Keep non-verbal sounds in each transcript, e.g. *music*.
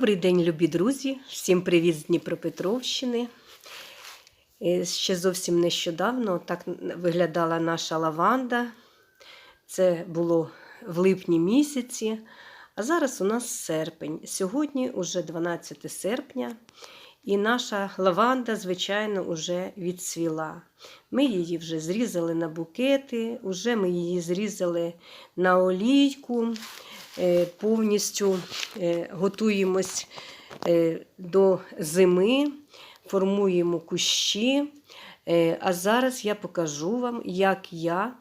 Добрий день, любі друзі! Всім привіт з Дніпропетровщини. Е, Ще зовсім нещодавно так виглядала наша лаванда. Це було в липні місяці, а зараз у нас серпень. Сьогодні уже 12 серпня, і наша лаванда, звичайно, вже відцвіла. Ми її вже зрізали на букети, вже ми її зрізали на олійку. Е, Повністю е, готуємось е, до зими, формуємо кущі. А зараз я покажу вам, як я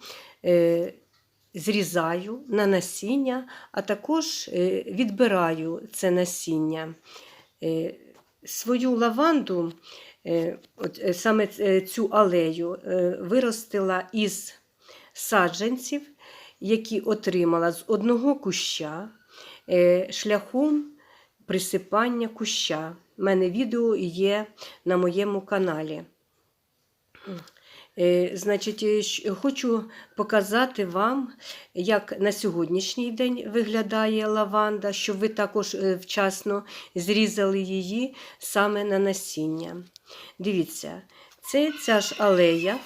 зрізаю на насіння, а також відбираю це насіння. Е, Свою лаванду, е, от, е, саме цю алею, е, виростила із саджанців, які отримала з одного куща е, шляхом присипання куща. У мене відео є на моєму каналі. Е, Значить, е, хочу показати вам, як на сьогоднішній день виглядає лаванда, щоб ви також е, вчасно зрізали її саме на насіння. Дивіться, це ця ж алея,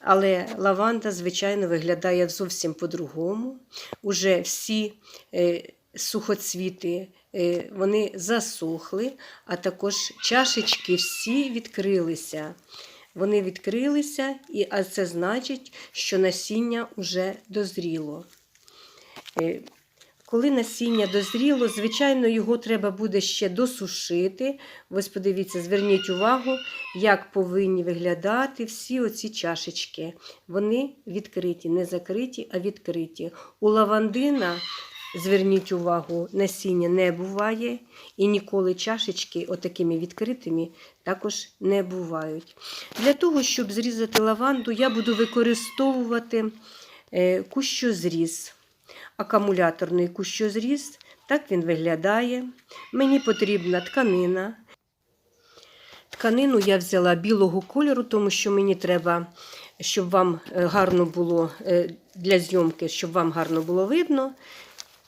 але лаванда, звичайно, виглядає зовсім по-другому. Уже всі сухоцвіти вони засохли, а також чашечки всі відкрилися. Вони відкрилися, і, а це значить, що насіння вже дозріло. Е, Коли насіння дозріло, звичайно, його треба буде ще досушити. Ось подивіться, зверніть увагу, як повинні виглядати всі оці чашечки. Вони відкриті, не закриті, а відкриті. У лавандина, зверніть увагу, насіння не буває, і ніколи чашечки отакими відкритими також не бувають. Для того, щоб зрізати лаванду, я буду використовувати е, кущозріз акумуляторний кущозріз. Так він виглядає. Мені потрібна тканина. Тканину я взяла білого кольору, тому що мені треба, щоб вам е, гарно було е, для зйомки, щоб вам гарно було видно,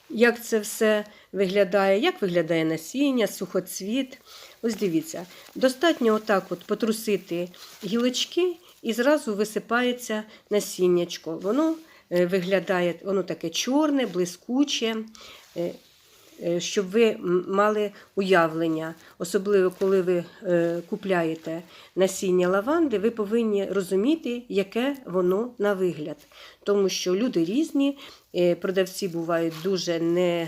як це все виглядає, як виглядає насіння, сухоцвіт. Ось дивіться, достатньо отак от потрусити гілочки і зразу висипається насіннячко. Воно е, виглядає, воно таке чорне, блискуче. Е, Щоб ви мали уявлення, особливо коли ви е, купляєте насіння лаванди, ви повинні розуміти, яке воно на вигляд. Тому що люди різні, е, продавці бувають дуже не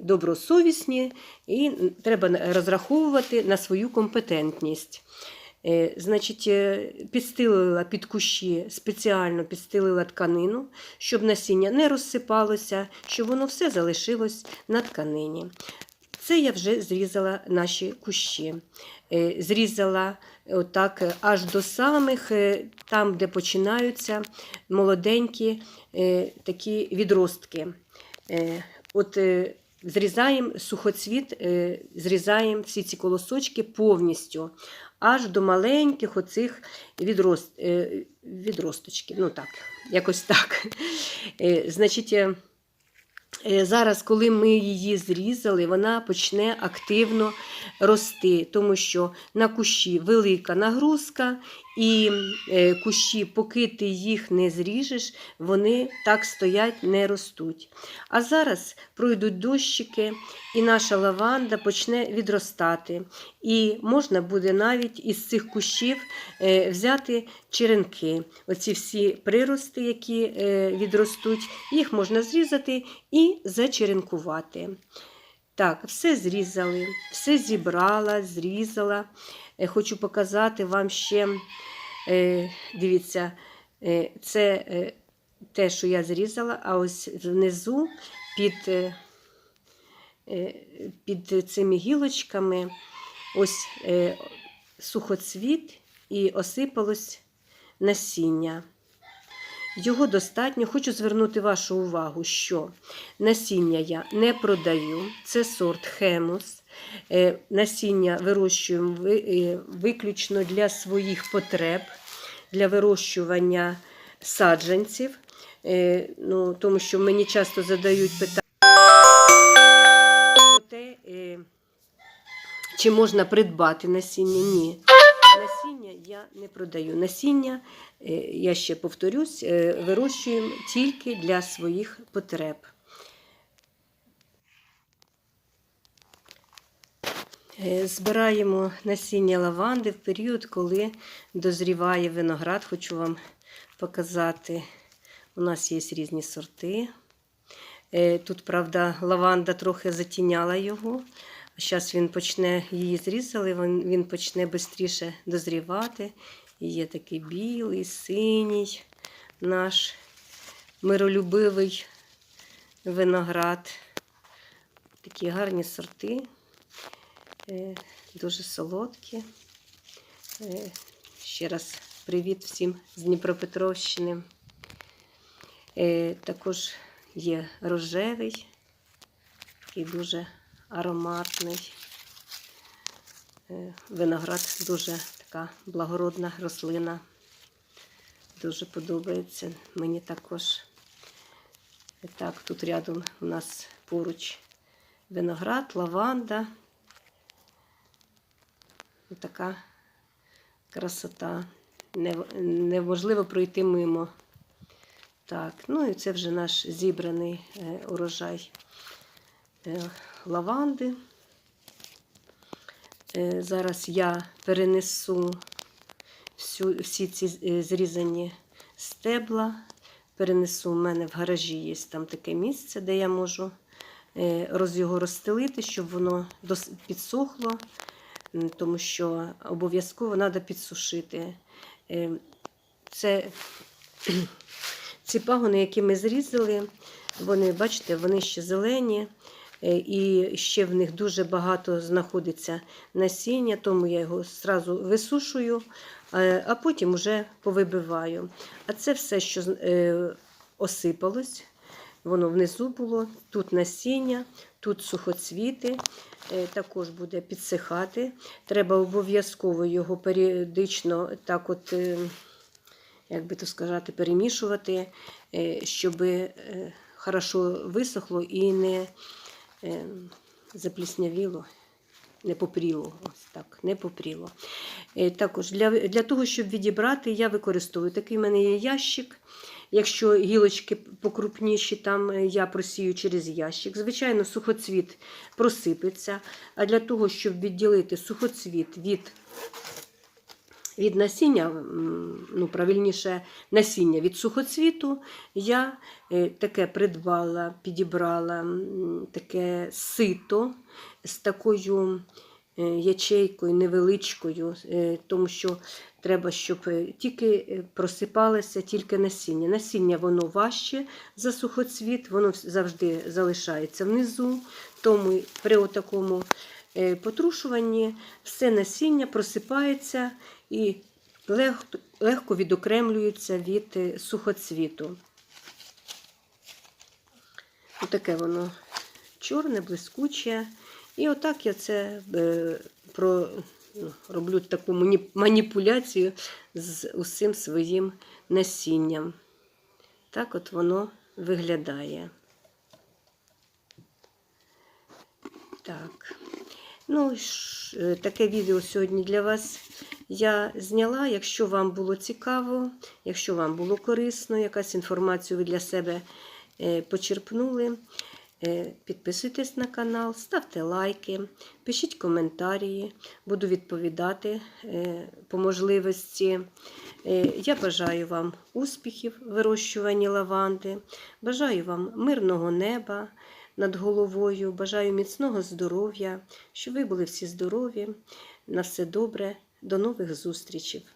добросовісні, і треба розраховувати на свою компетентність. Е, Значить, е, підстилила під кущі, спеціально підстилила тканину, щоб насіння не розсипалося, щоб воно все залишилось на тканині. Це я вже зрізала наші кущі. Е, Зрізала отак аж до самих, там, де починаються молоденькі такі відростки. От зрізаємо сухоцвіт, е, зрізаємо всі ці колосочки повністю, аж до маленьких оцих відрост, е, відросточків. Ну так, якось так. Е, Значить, Зараз, коли ми її зрізали, вона почне активно рости, тому що на кущі велика нагрузка, і е, кущі, поки ти їх не зріжеш, вони так стоять, не ростуть. А зараз пройдуть дощики, і наша лаванда почне відростати. І можна буде навіть із цих кущів е, взяти черенки. Оці всі прирости, які е, відростуть, їх можна зрізати і зачеренкувати. Так, все зрізали, все зібрала, зрізала. Е, Хочу показати вам ще, е, дивіться, е, це те, що я зрізала, а ось внизу під, під цими гілочками ось сухоцвіт і осипалось насіння. Його достатньо. Хочу звернути вашу увагу, що насіння я не продаю. Це сорт хемус. Е, Насіння вирощуємо е, виключно для своїх потреб, для вирощування саджанців. Е, Ну, тому що мені часто задають питання про те, чи можна придбати насіння? Ні. Насіння я не продаю. Насіння, е, я ще повторюсь, е, вирощуємо тільки для своїх потреб. Е, Збираємо насіння лаванди в період, коли дозріває виноград. Хочу вам показати. У нас є різні сорти. Тут, правда, лаванда трохи затіняла його. Зараз він почне, її зрізали, він, почне швидше дозрівати. І є такий білий, синій наш миролюбивий виноград. Такі гарні сорти, е, дуже солодкі. Е, Ще раз привіт всім з Дніпропетровщини. Е, Також є рожевий, такий дуже ароматний. Е, Виноград дуже така благородна рослина. Дуже подобається мені також. Так, тут рядом у нас поруч виноград, лаванда. І така красота. Неможливо пройти мимо. Так, ну і це вже наш зібраний е, урожай лаванди. Е, зараз я перенесу всю, всі ці е, зрізані стебла. Перенесу у мене в гаражі є там таке місце, де я можу е, роз його розстелити, щоб воно підсохло, тому що обов'язково треба підсушити. Е, Це *clears throat* ці пагони, які ми зрізали, вони, бачите, вони ще зелені, е, і ще в них дуже багато знаходиться насіння, тому я його одразу висушую, е, а потім вже повибиваю. А це все, що е, осипалось, воно внизу було, тут насіння, тут сухоцвіти, е, також буде підсихати. Треба обов'язково його періодично так от. е, як би то сказати, перемішувати, е, щоб е, хорошо висохло і не е, запліснявіло, не попріло. Ось так, не попріло. Е, Також для, для того, щоб відібрати, я використовую такий в мене є ящик. Якщо гілочки покрупніші, там е, я просію через ящик. Звичайно, сухоцвіт просипеться. А для того, щоб відділити сухоцвіт від від насіння, ну, правильніше, насіння від сухоцвіту, я е, таке придбала, підібрала таке сито з такою е, ячейкою невеличкою, е, тому що треба, щоб тільки просипалося тільки насіння. Насіння воно важче за сухоцвіт, воно завжди залишається внизу, тому при такому потрушуванні все насіння просипається і легко, відокремлюється від е, сухоцвіту. Отаке воно чорне, блискуче. І отак я це е, про, ну, роблю таку маніпуляцію з усім своїм насінням. Так от воно виглядає. Так. Ну, е, таке відео сьогодні для вас я зняла. Якщо вам було цікаво, якщо вам було корисно, якась інформацію ви для себе е, почерпнули, е, підписуйтесь на канал, ставте лайки, пишіть коментарі, буду відповідати е, по можливості. Я бажаю вам успіхів в вирощуванні лаванди, бажаю вам мирного неба над головою, бажаю міцного здоров'я, щоб ви були всі здорові, на все добре, до нових зустрічей.